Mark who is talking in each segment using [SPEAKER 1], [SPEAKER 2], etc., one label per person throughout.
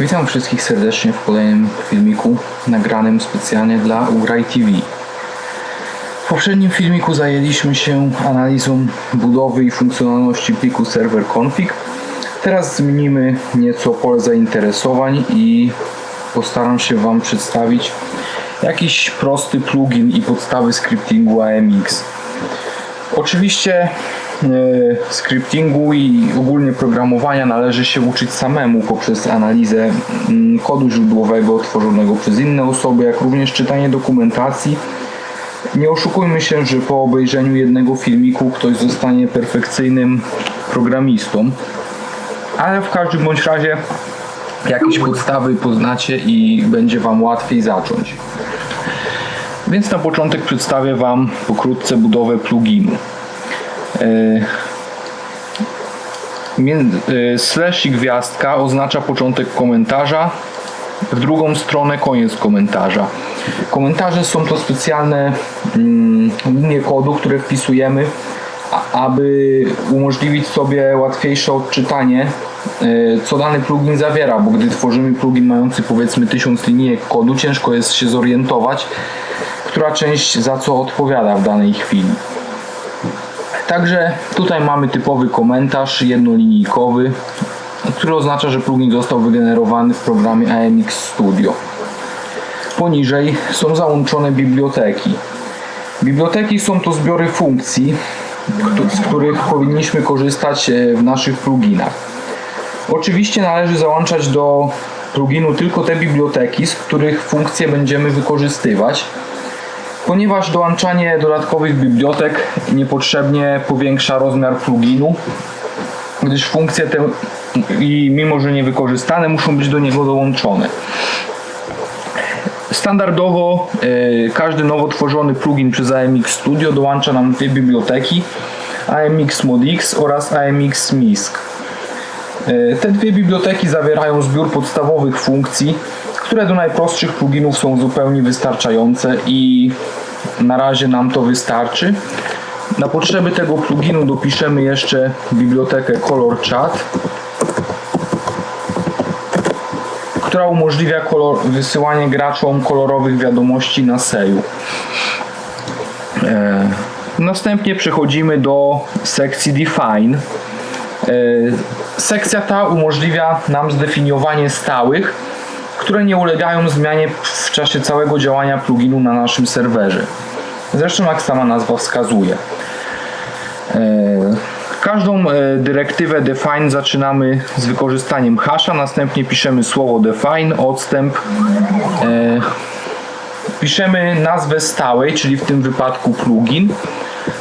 [SPEAKER 1] Witam wszystkich serdecznie w kolejnym filmiku nagranym specjalnie dla Ugraj TV. W poprzednim filmiku zajęliśmy się analizą budowy i funkcjonalności pliku server config. Teraz zmienimy nieco pole zainteresowań i postaram się Wam przedstawić jakiś prosty plugin i podstawy scriptingu AMX. Oczywiście scriptingu i ogólnie programowania należy się uczyć samemu poprzez analizę mm, kodu źródłowego tworzonego przez inne osoby, jak również czytanie dokumentacji. Nie oszukujmy się, że po obejrzeniu jednego filmiku ktoś zostanie perfekcyjnym programistą, ale w każdym bądź razie jakieś podstawy poznacie i będzie Wam łatwiej zacząć. Więc na początek przedstawię Wam pokrótce budowę pluginu. E, e, Slash i gwiazdka oznacza początek komentarza, w drugą stronę koniec komentarza. Komentarze są to specjalne mm, linie kodu, które wpisujemy, aby umożliwić sobie łatwiejsze odczytanie, e, co dany plugin zawiera, bo gdy tworzymy plugin mający powiedzmy 1000 linijek kodu, ciężko jest się zorientować, która część za co odpowiada w danej chwili. Także tutaj mamy typowy komentarz jednolinijkowy, który oznacza, że plugin został wygenerowany w programie AMX Studio. Poniżej są załączone biblioteki. Biblioteki są to zbiory funkcji, z których powinniśmy korzystać e, w naszych pluginach. Oczywiście należy załączać do pluginu tylko te biblioteki, z których funkcje będziemy wykorzystywać ponieważ dołączanie dodatkowych bibliotek niepotrzebnie powiększa rozmiar pluginu, gdyż funkcje te i mimo, że niewykorzystane muszą być do niego dołączone. Standardowo e, każdy nowo tworzony plugin przez AMX Studio dołącza nam dwie biblioteki AMX Modix oraz AMX MISC. E, Te dwie biblioteki zawierają zbiór podstawowych funkcji, które do najprostszych pluginów są zupełnie wystarczające i na razie nam to wystarczy. Na potrzeby tego pluginu dopiszemy jeszcze bibliotekę Color Chat, która umożliwia kolor, wysyłanie graczom kolorowych wiadomości na seju. E, Następnie przechodzimy do sekcji Define. E, Sekcja ta umożliwia nam zdefiniowanie stałych, które nie ulegają zmianie w czasie całego działania pluginu na naszym serwerze. Zresztą jak sama nazwa wskazuje. E, Każdą e, dyrektywę define zaczynamy z wykorzystaniem hasza, następnie piszemy słowo define, odstęp, e, piszemy nazwę stałej, czyli w tym wypadku plugin,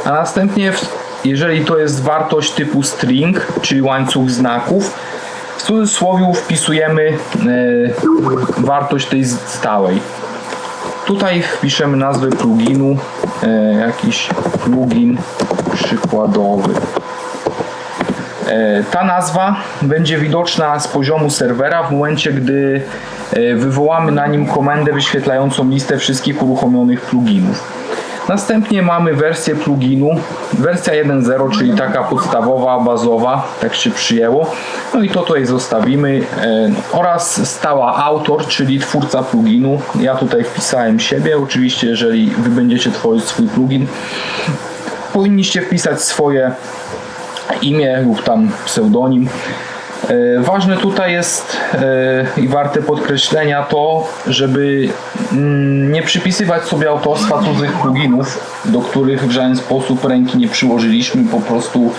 [SPEAKER 1] a następnie jeżeli to jest wartość typu string, czyli łańcuch znaków, w cudzysłowie wpisujemy e, wartość tej stałej. Tutaj wpiszemy nazwę pluginu, e, jakiś plugin przykładowy. E, Ta nazwa będzie widoczna z poziomu serwera w momencie, gdy wywołamy na nim komendę wyświetlającą listę wszystkich uruchomionych pluginów. Następnie mamy wersję pluginu, wersja 1.0, czyli taka podstawowa, bazowa, tak się przyjęło. No i to tutaj zostawimy e, oraz stała autor, czyli twórca pluginu. Ja tutaj wpisałem siebie, oczywiście jeżeli Wy będziecie tworzyć swój plugin, powinniście wpisać swoje imię lub tam pseudonim. E, Ważne tutaj jest e, i warte podkreślenia to, żeby mm, nie przypisywać sobie autorstwa cudzych pluginów, do których w żaden sposób ręki nie przyłożyliśmy. Po prostu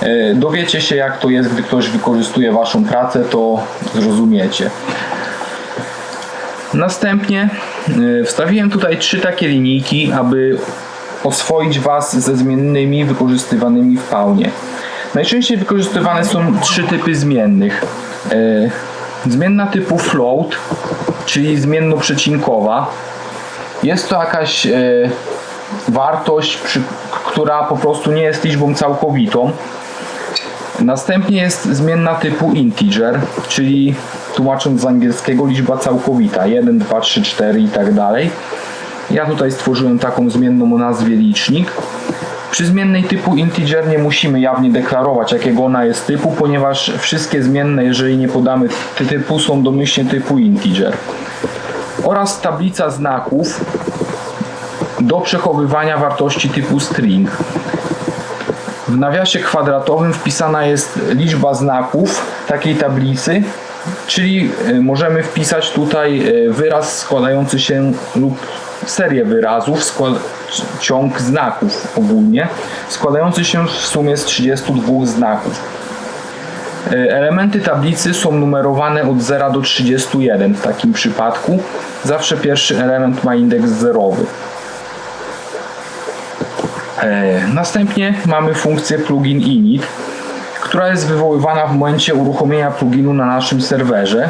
[SPEAKER 1] e, dowiecie się jak to jest, gdy ktoś wykorzystuje waszą pracę, to zrozumiecie. Następnie wstawiłem tutaj trzy takie linijki, aby oswoić Was ze zmiennymi wykorzystywanymi w faunie. Najczęściej wykorzystywane są trzy typy zmiennych. E, Zmienna typu float, czyli zmienno-przecinkowa. Jest to jakaś e, wartość, która po prostu nie jest liczbą całkowitą. Następnie jest zmienna typu integer, czyli tłumacząc z angielskiego liczba całkowita 1, 2, 3, 4 i tak dalej. Ja tutaj stworzyłem taką zmienną o nazwie licznik. Przy zmiennej typu integer nie musimy jawnie deklarować jakiego ona jest typu, ponieważ wszystkie zmienne, jeżeli nie podamy ty- typu, są domyślnie typu integer. Oraz tablica znaków do przechowywania wartości typu string. W nawiasie kwadratowym wpisana jest liczba znaków takiej tablicy, czyli y, możemy wpisać tutaj y, wyraz składający się lub serię wyrazów, skład, ciąg znaków ogólnie, składający się w sumie z 32 znaków. Y, Elementy tablicy są numerowane od 0 do 31 w takim przypadku. Zawsze pierwszy element ma indeks zerowy. E, Następnie mamy funkcję plugin init, która jest wywoływana w momencie uruchomienia pluginu na naszym serwerze.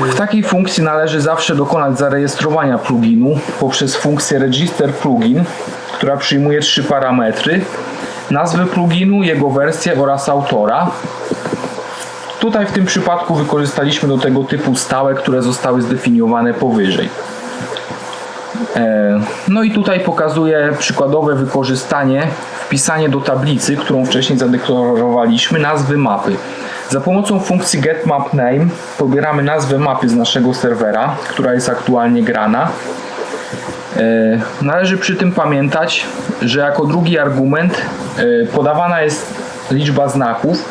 [SPEAKER 1] W takiej funkcji należy zawsze dokonać zarejestrowania pluginu poprzez funkcję register plugin, która przyjmuje trzy parametry: nazwę pluginu, jego wersję oraz autora. Tutaj w tym przypadku wykorzystaliśmy do tego typu stałe, które zostały zdefiniowane powyżej. E, No i tutaj pokazuję przykładowe wykorzystanie, wpisanie do tablicy, którą wcześniej zadeklarowaliśmy, nazwy mapy. Za pomocą funkcji getMapName pobieramy nazwę mapy z naszego serwera, która jest aktualnie grana. E, Należy przy tym pamiętać, że jako drugi argument e, podawana jest liczba znaków,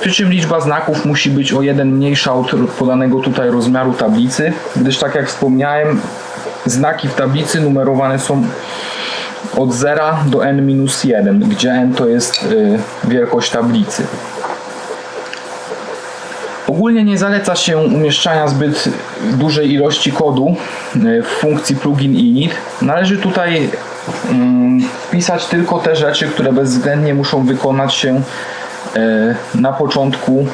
[SPEAKER 1] przy czym liczba znaków musi być o jeden mniejsza od podanego tutaj rozmiaru tablicy, gdyż tak jak wspomniałem, znaki w tablicy numerowane są od 0 do n-1, gdzie n to jest y, wielkość tablicy. Ogólnie nie zaleca się umieszczania zbyt dużej ilości kodu y, w funkcji plugin init. Należy tutaj mm, wpisać tylko te rzeczy, które bezwzględnie muszą wykonać się y, na początku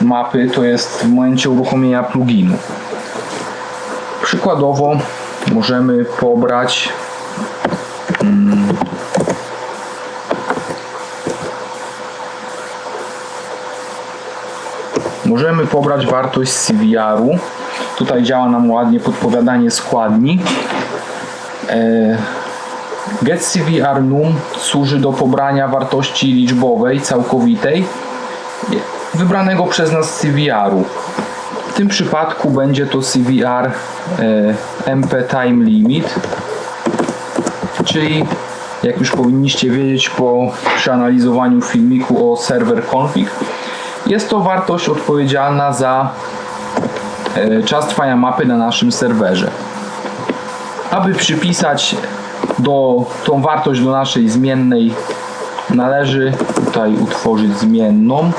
[SPEAKER 1] mapy, to jest w momencie uruchomienia pluginu. Przykładowo możemy pobrać możemy pobrać wartość CVR-u. Tutaj działa nam ładnie podpowiadanie składni. E, GetCVR num służy do pobrania wartości liczbowej całkowitej wybranego przez nas CVR-u. W tym przypadku będzie to CVR e, MP Time Limit, czyli jak już powinniście wiedzieć po przeanalizowaniu filmiku o server config, jest to wartość odpowiedzialna za e, czas trwania mapy na naszym serwerze. Aby przypisać do, tą wartość do naszej zmiennej należy tutaj utworzyć zmienną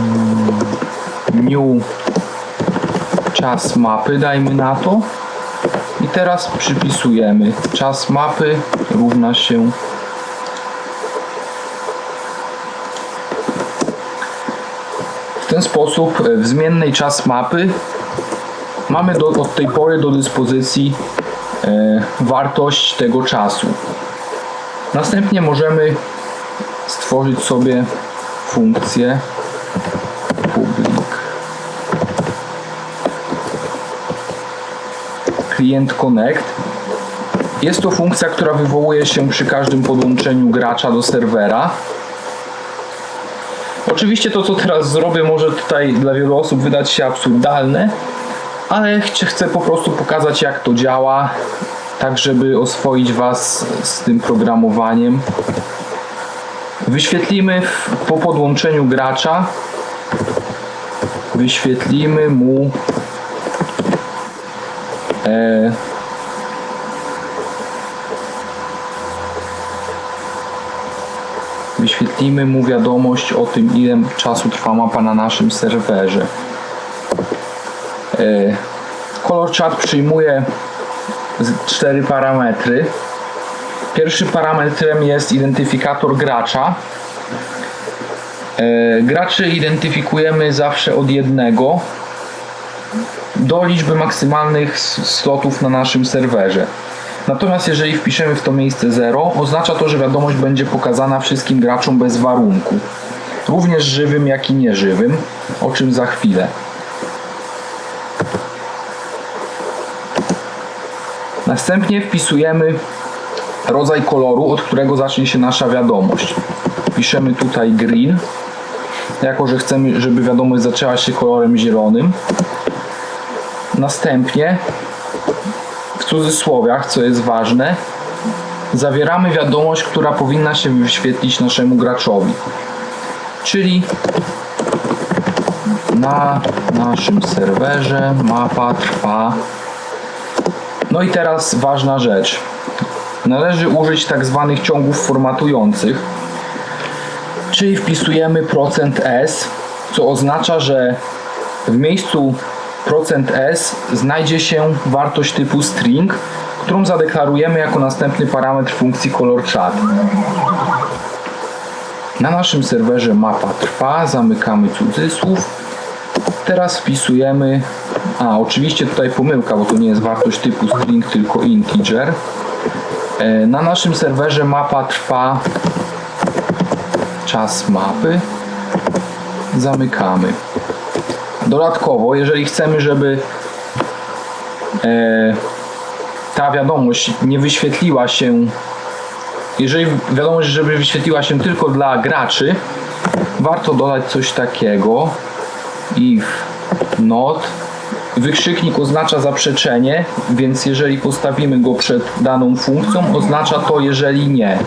[SPEAKER 1] Mm, new czas mapy, dajmy na to. I teraz przypisujemy czas mapy równa się ten sposób e, w zmiennej czas mapy mamy do, od tej pory do dyspozycji e, wartość tego czasu. Następnie możemy stworzyć sobie funkcję public client connect jest to funkcja, która wywołuje się przy każdym podłączeniu gracza do serwera. Oczywiście to, co teraz zrobię, może tutaj dla wielu osób wydać się absurdalne, ale chcę po prostu pokazać, jak to działa, tak żeby oswoić Was z tym programowaniem. Wyświetlimy po podłączeniu gracza, wyświetlimy mu e, wyświetlimy mu wiadomość o tym, ile czasu trwa mapa na naszym serwerze. E, Color chart przyjmuje cztery parametry. Pierwszym parametrem jest identyfikator gracza. E, Graczy identyfikujemy zawsze od jednego do liczby maksymalnych slotów na naszym serwerze. Natomiast jeżeli wpiszemy w to miejsce 0, oznacza to, że wiadomość będzie pokazana wszystkim graczom bez warunku. Również żywym, jak i nieżywym, o czym za chwilę. Następnie wpisujemy rodzaj koloru, od którego zacznie się nasza wiadomość. Piszemy tutaj green, jako że chcemy, żeby wiadomość zaczęła się kolorem zielonym. Następnie cudzysłowiach, co jest ważne, zawieramy wiadomość, która powinna się wyświetlić naszemu graczowi. Czyli na naszym serwerze mapa trwa. No i teraz ważna rzecz. Należy użyć tak zwanych ciągów formatujących, czyli wpisujemy procent %s, co oznacza, że w miejscu procent %s znajdzie się wartość typu string, którą zadeklarujemy jako następny parametr funkcji colorChat. Na naszym serwerze mapa trwa, zamykamy cudzysłów. Teraz wpisujemy, a oczywiście tutaj pomyłka, bo to nie jest wartość typu string, tylko integer. E, Na naszym serwerze mapa trwa czas mapy. Zamykamy. Dodatkowo, jeżeli chcemy, żeby e, ta wiadomość nie wyświetliła się, jeżeli wiadomość, żeby wyświetliła się tylko dla graczy, warto dodać coś takiego if not wykrzyknik oznacza zaprzeczenie, więc jeżeli postawimy go przed daną funkcją, oznacza to jeżeli nie.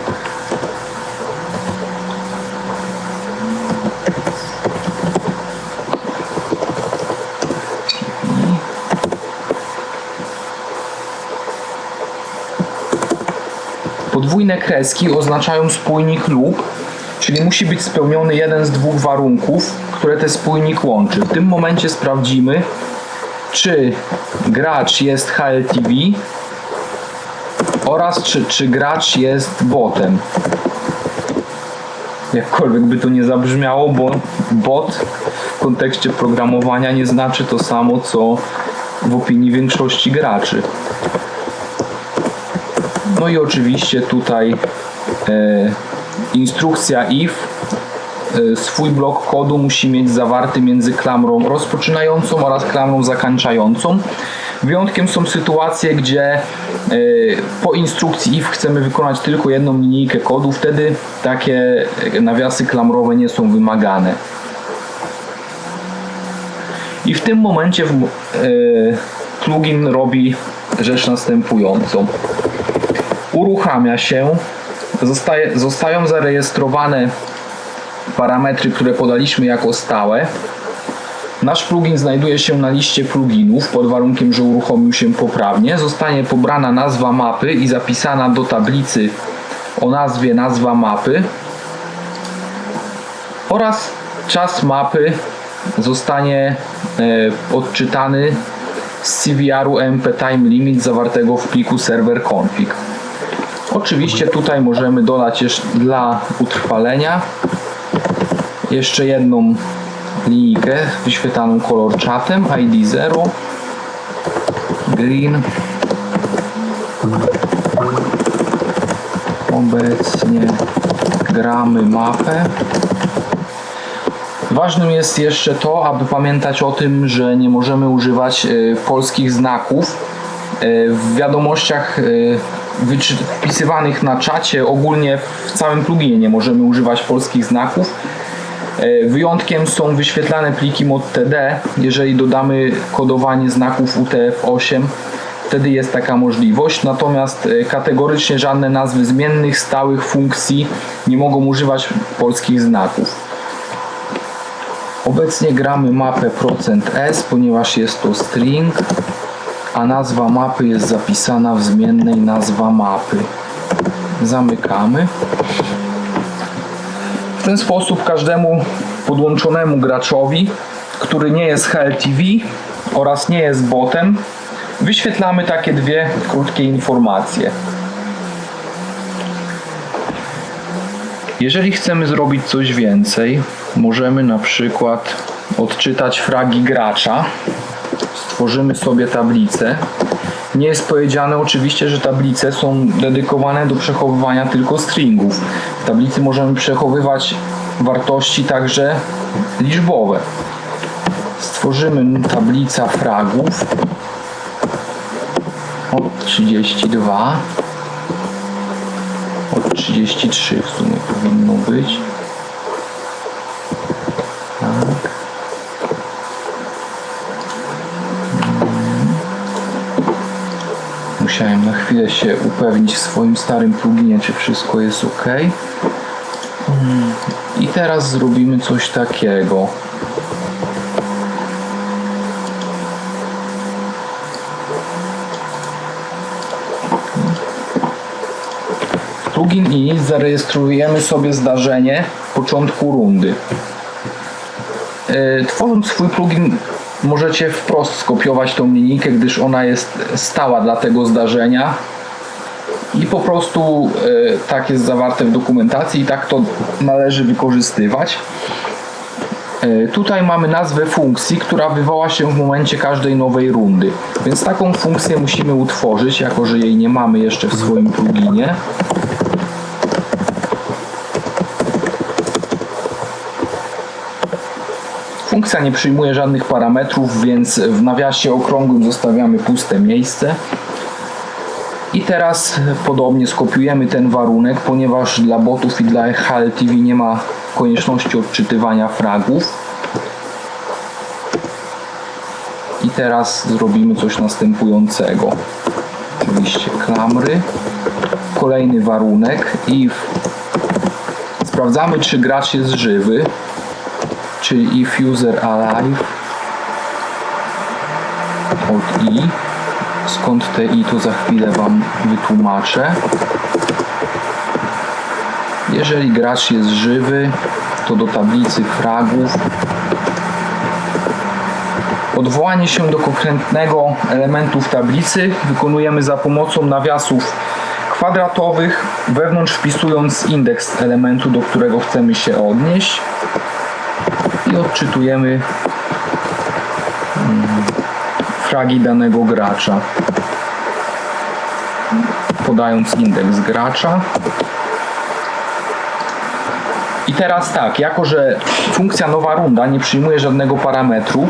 [SPEAKER 1] Podwójne kreski oznaczają spójnik lub, czyli musi być spełniony jeden z dwóch warunków, które ten spójnik łączy. W tym momencie sprawdzimy, czy gracz jest HLTV oraz czy, czy gracz jest botem. Jakkolwiek by to nie zabrzmiało, bo bot w kontekście programowania nie znaczy to samo, co w opinii większości graczy. No i oczywiście tutaj e, instrukcja if e, swój blok kodu musi mieć zawarty między klamrą rozpoczynającą oraz klamrą zakończającą. Wyjątkiem są sytuacje, gdzie e, po instrukcji if chcemy wykonać tylko jedną linijkę kodu, wtedy takie nawiasy klamrowe nie są wymagane. I w tym momencie plugin robi rzecz następującą uruchamia się, zostaje, zostają zarejestrowane parametry, które podaliśmy jako stałe. Nasz plugin znajduje się na liście pluginów pod warunkiem, że uruchomił się poprawnie. Zostanie pobrana nazwa mapy i zapisana do tablicy o nazwie nazwa mapy oraz czas mapy zostanie e, odczytany z CVR-u MP Time Limit zawartego w pliku server config. Oczywiście tutaj możemy dodać jeszcze dla utrwalenia jeszcze jedną linijkę wyświetlaną kolor czatem ID 0 green. Obecnie gramy mapę. Ważnym jest jeszcze to, aby pamiętać o tym, że nie możemy używać e, polskich znaków e, w wiadomościach wpisywanych na czacie. Ogólnie w całym pluginie nie możemy używać polskich znaków. E, Wyjątkiem są wyświetlane pliki mod.td. Jeżeli dodamy kodowanie znaków UTF-8, wtedy jest taka możliwość. Natomiast e, kategorycznie żadne nazwy zmiennych, stałych funkcji nie mogą używać polskich znaków. Obecnie gramy mapę %s, ponieważ jest to string, nazwa mapy jest zapisana w zmiennej nazwa mapy. Zamykamy. W ten sposób każdemu podłączonemu graczowi, który nie jest HLTV oraz nie jest botem, wyświetlamy takie dwie krótkie informacje. Jeżeli chcemy zrobić coś więcej, możemy na przykład odczytać fragi gracza. Stworzymy sobie tablicę. Nie jest powiedziane oczywiście, że tablice są dedykowane do przechowywania tylko stringów. W tablicy możemy przechowywać wartości także liczbowe. Stworzymy tablica fragów od 32 33 w sumie powinno być. Tak. Chwilę się upewnić w swoim starym pluginie, czy wszystko jest ok. I teraz zrobimy coś takiego. Plugin i zarejestrujemy sobie zdarzenie początku rundy. E, Tworząc swój plugin możecie wprost skopiować tą linijkę, gdyż ona jest stała dla tego zdarzenia i po prostu e, tak jest zawarte w dokumentacji i tak to należy wykorzystywać. E, Tutaj mamy nazwę funkcji, która wywoła się w momencie każdej nowej rundy. Więc taką funkcję musimy utworzyć, jako że jej nie mamy jeszcze w swoim pluginie. Nie przyjmuje żadnych parametrów, więc w nawiasie okrągłym zostawiamy puste miejsce. I teraz podobnie skopiujemy ten warunek, ponieważ dla botów i dla HLTV nie ma konieczności odczytywania fragów. I teraz zrobimy coś następującego. Oczywiście klamry, kolejny warunek i sprawdzamy czy gracz jest żywy, czyli if user alive od i. Skąd te i to za chwilę wam wytłumaczę. Jeżeli gracz jest żywy to do tablicy fragów. Odwołanie się do konkretnego elementu w tablicy wykonujemy za pomocą nawiasów kwadratowych wewnątrz wpisując indeks elementu do którego chcemy się odnieść odczytujemy mm, fragi danego gracza. Podając indeks gracza. I teraz tak, jako że funkcja nowa runda nie przyjmuje żadnego parametru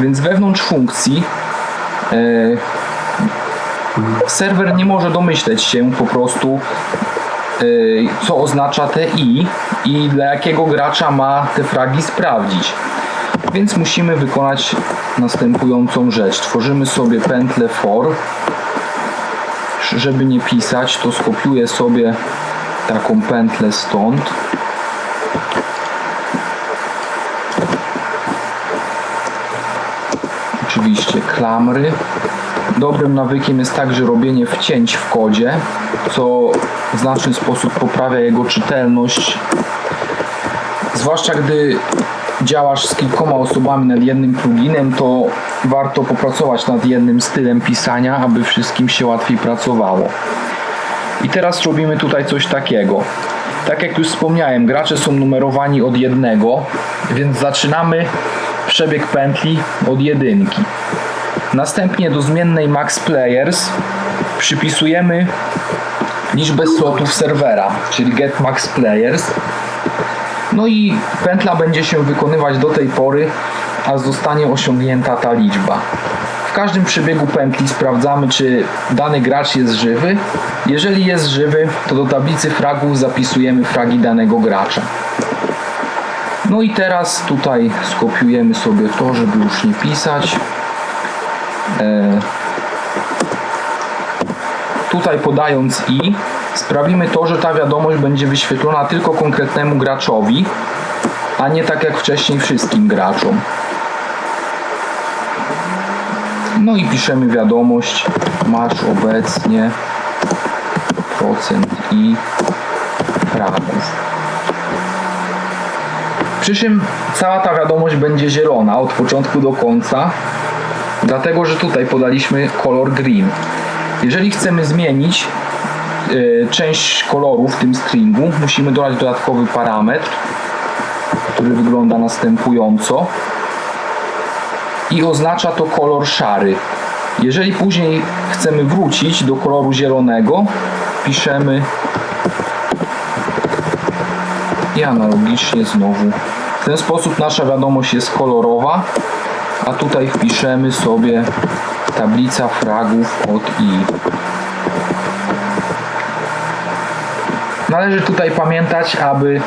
[SPEAKER 1] więc wewnątrz funkcji e, serwer nie może domyśleć się po prostu co oznacza te i i dla jakiego gracza ma te fragi sprawdzić. Więc musimy wykonać następującą rzecz. Tworzymy sobie pętlę for. Żeby nie pisać, to skopiuję sobie taką pętlę stąd. Oczywiście klamry. Dobrym nawykiem jest także robienie wcięć w kodzie, co w znaczny sposób poprawia jego czytelność. Zwłaszcza gdy działasz z kilkoma osobami nad jednym pluginem, to warto popracować nad jednym stylem pisania, aby wszystkim się łatwiej pracowało. I teraz robimy tutaj coś takiego. Tak jak już wspomniałem, gracze są numerowani od jednego, więc zaczynamy przebieg pętli od jedynki. Następnie do zmiennej max players przypisujemy liczbę slotów serwera, czyli get max players. No i pętla będzie się wykonywać do tej pory, aż zostanie osiągnięta ta liczba. W każdym przebiegu pętli sprawdzamy, czy dany gracz jest żywy. Jeżeli jest żywy, to do tablicy fragów zapisujemy fragi danego gracza. No i teraz tutaj skopiujemy sobie to, żeby już nie pisać. E, tutaj podając i sprawimy to, że ta wiadomość będzie wyświetlona tylko konkretnemu graczowi, a nie tak jak wcześniej wszystkim graczom. No i piszemy wiadomość masz obecnie procent i fragów. Przy czym cała ta wiadomość będzie zielona od początku do końca, dlatego że tutaj podaliśmy kolor green. Jeżeli chcemy zmienić y, część koloru w tym stringu, musimy dodać dodatkowy parametr, który wygląda następująco i oznacza to kolor szary. Jeżeli później chcemy wrócić do koloru zielonego, piszemy i analogicznie znowu. W ten sposób nasza wiadomość jest kolorowa, a tutaj wpiszemy sobie tablica fragów od i. Należy tutaj pamiętać, aby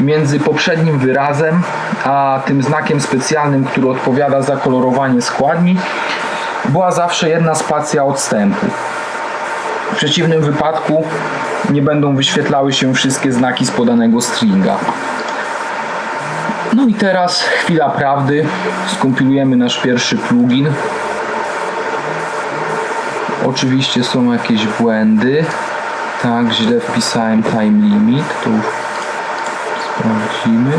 [SPEAKER 1] między poprzednim wyrazem a tym znakiem specjalnym, który odpowiada za kolorowanie składni, była zawsze jedna spacja odstępu. W przeciwnym wypadku nie będą wyświetlały się wszystkie znaki z podanego stringa. No i teraz chwila prawdy. Skompilujemy nasz pierwszy plugin. Oczywiście są jakieś błędy. Tak, źle wpisałem time limit. To już sprawdzimy.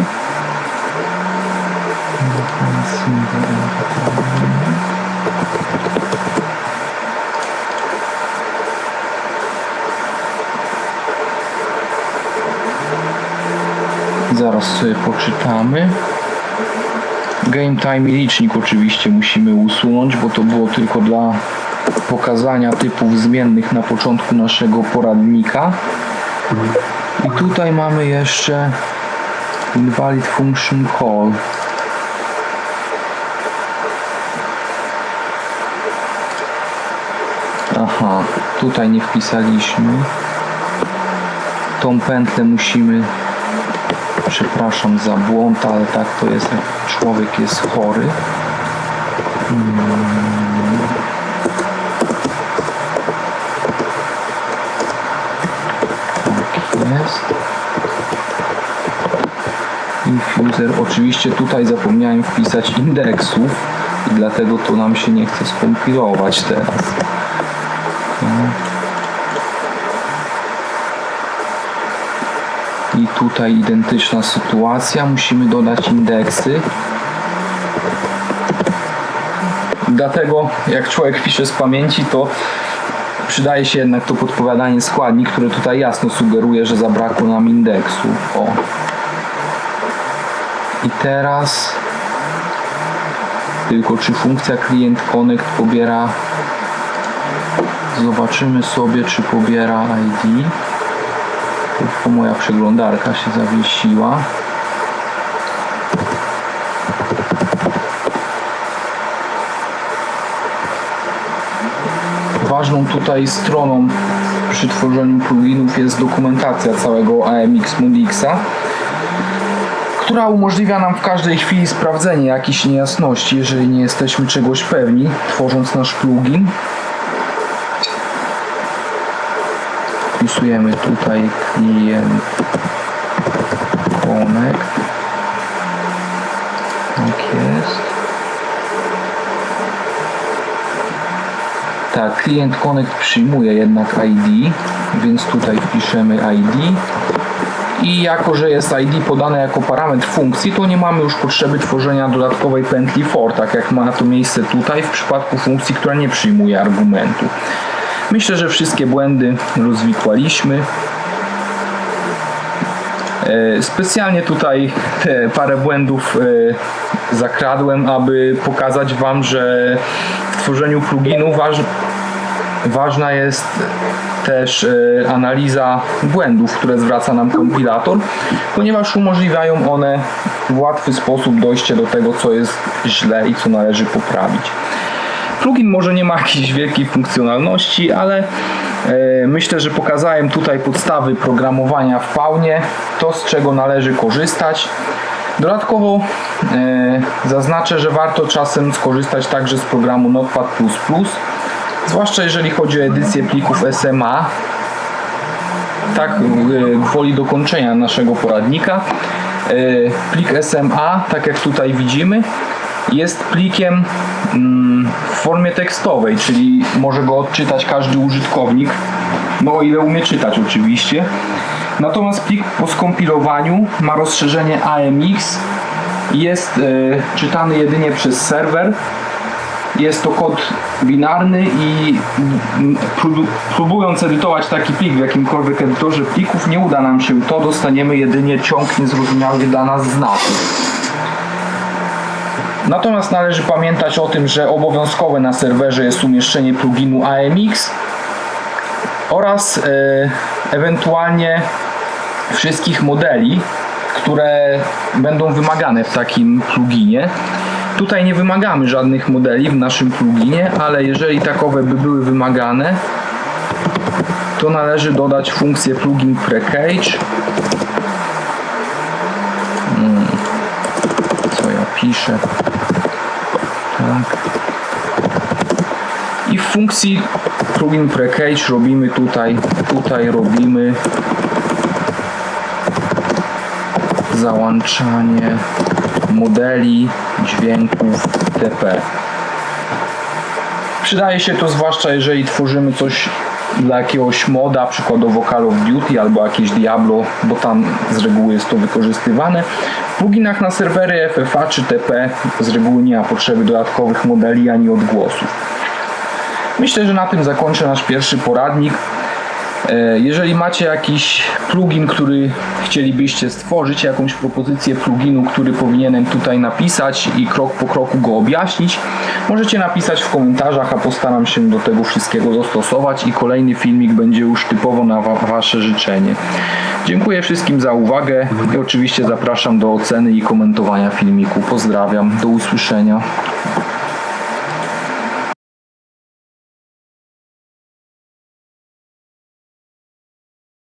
[SPEAKER 1] Zaraz sobie poczytamy. Game time i licznik oczywiście musimy usunąć, bo to było tylko dla pokazania typów zmiennych na początku naszego poradnika. I tutaj mamy jeszcze invalid function call. Aha, tutaj nie wpisaliśmy. Tą pętlę musimy Przepraszam za błąd, ale tak to jest, jak człowiek jest chory. Hmm. Tak jest. Infuser. Oczywiście tutaj zapomniałem wpisać indeksów i dlatego to nam się nie chce skompilować teraz. Tutaj identyczna sytuacja, musimy dodać indeksy. Dlatego jak człowiek pisze z pamięci, to przydaje się jednak to podpowiadanie składni, które tutaj jasno sugeruje, że zabrakło nam indeksu. O. I teraz tylko czy funkcja client connect pobiera zobaczymy sobie czy pobiera ID moja przeglądarka się zawiesiła. Ważną tutaj stroną przy tworzeniu pluginów jest dokumentacja całego AMX Modixa, która umożliwia nam w każdej chwili sprawdzenie jakichś niejasności, jeżeli nie jesteśmy czegoś pewni, tworząc nasz plugin. Wpisujemy tutaj klient connect tak jest. Tak, klient connect przyjmuje jednak ID więc tutaj wpiszemy ID i jako, że jest ID podane jako parametr funkcji, to nie mamy już potrzeby tworzenia dodatkowej pętli for, tak jak ma to miejsce tutaj w przypadku funkcji, która nie przyjmuje argumentu. Myślę, że wszystkie błędy rozwikłaliśmy. E, Specjalnie tutaj te parę błędów e, zakradłem, aby pokazać Wam, że w tworzeniu pluginu waż, ważna jest też e, analiza błędów, które zwraca nam kompilator, ponieważ umożliwiają one w łatwy sposób dojście do tego, co jest źle i co należy poprawić. Plugin może nie ma jakiejś wielkiej funkcjonalności, ale e, myślę, że pokazałem tutaj podstawy programowania w faunie, to z czego należy korzystać. Dodatkowo e, zaznaczę, że warto czasem skorzystać także z programu Notepad++, zwłaszcza jeżeli chodzi o edycję plików SMA, tak e, gwoli dokończenia naszego poradnika. Plik SMA, tak jak tutaj widzimy, jest plikiem mm, w formie tekstowej, czyli może go odczytać każdy użytkownik, no o ile umie czytać oczywiście. Natomiast plik po skompilowaniu ma rozszerzenie AMX jest e, czytany jedynie przez serwer. Jest to kod binarny i prób- próbując edytować taki plik w jakimkolwiek edytorze plików nie uda nam się to, dostaniemy jedynie ciąg niezrozumiałych dla nas znaków. Natomiast należy pamiętać o tym, że obowiązkowe na serwerze jest umieszczenie pluginu AMX oraz e, ewentualnie wszystkich modeli, które będą wymagane w takim pluginie. Tutaj nie wymagamy żadnych modeli w naszym pluginie, ale jeżeli takowe by były wymagane, to należy dodać funkcję plugin precage. Mm. Co ja piszę? I w funkcji plugin precage robimy tutaj, tutaj robimy załączanie modeli, dźwięków TP. Przydaje się to zwłaszcza jeżeli tworzymy coś dla jakiegoś moda, przykładowo Call of Duty albo jakieś Diablo, bo tam z reguły jest to wykorzystywane. W pluginach na serwery FFA czy TP z reguły nie ma potrzeby dodatkowych modeli ani odgłosów. Myślę, że na tym zakończę nasz pierwszy poradnik. E, Jeżeli macie jakiś plugin, który chcielibyście stworzyć, jakąś propozycję pluginu, który powinienem tutaj napisać i krok po kroku go objaśnić, możecie napisać w komentarzach, a postaram się do tego wszystkiego dostosować i kolejny filmik będzie już typowo na wa- Wasze życzenie. Dziękuję wszystkim za uwagę i oczywiście zapraszam do oceny i komentowania filmiku. Pozdrawiam, do usłyszenia.